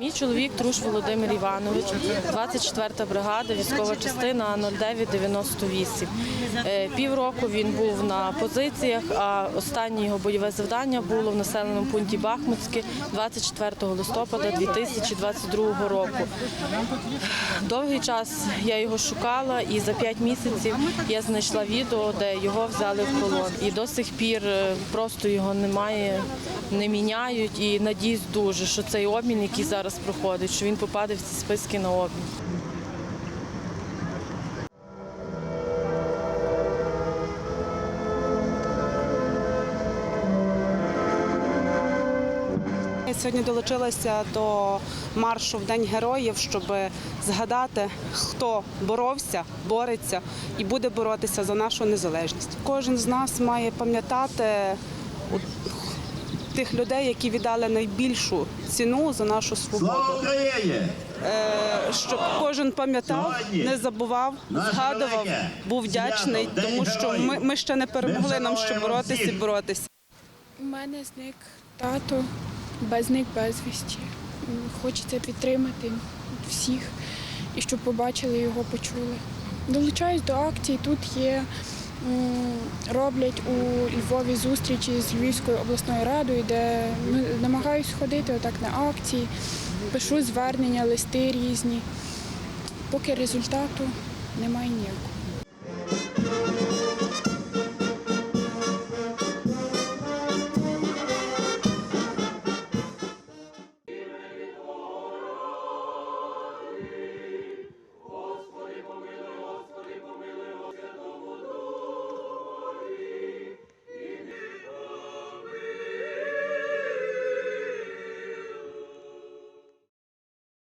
Мій чоловік Труш Володимир Іванович, 24-та бригада, військова частина 0998. Е, Півроку він був на позиціях, а останнє його бойове завдання було в населеному пункті Бахмутське 24 листопада 2022 року. Довгий час я його шукала, і за 5 місяців я знайшла відео, де його взяли в полон. І до сих пір е, просто його немає, не міняють. І надіюсь дуже, що цей обмін, який зараз проходить, що він попаде в ці списки на обмін. Сьогодні долучилася до маршу в День героїв, щоб згадати, хто боровся, бореться і буде боротися за нашу незалежність. Кожен з нас має пам'ятати тих людей, які віддали найбільшу ціну за нашу свободу. Слава Україні! Е, Щоб кожен пам'ятав, не забував, згадував, був вдячний, тому що ми, ми ще не перемогли. Нам ще вшановуємо боротися і боротися. У мене зник тато, без зник безвісті. Хочеться підтримати всіх і щоб побачили його, почули. Долучаюсь до акцій. Тут є, м, роблять у Львові зустрічі з Львівською обласною радою, де намагаюсь ходити отак на акції, пишу звернення, листи різні. Поки результату немає ніякого.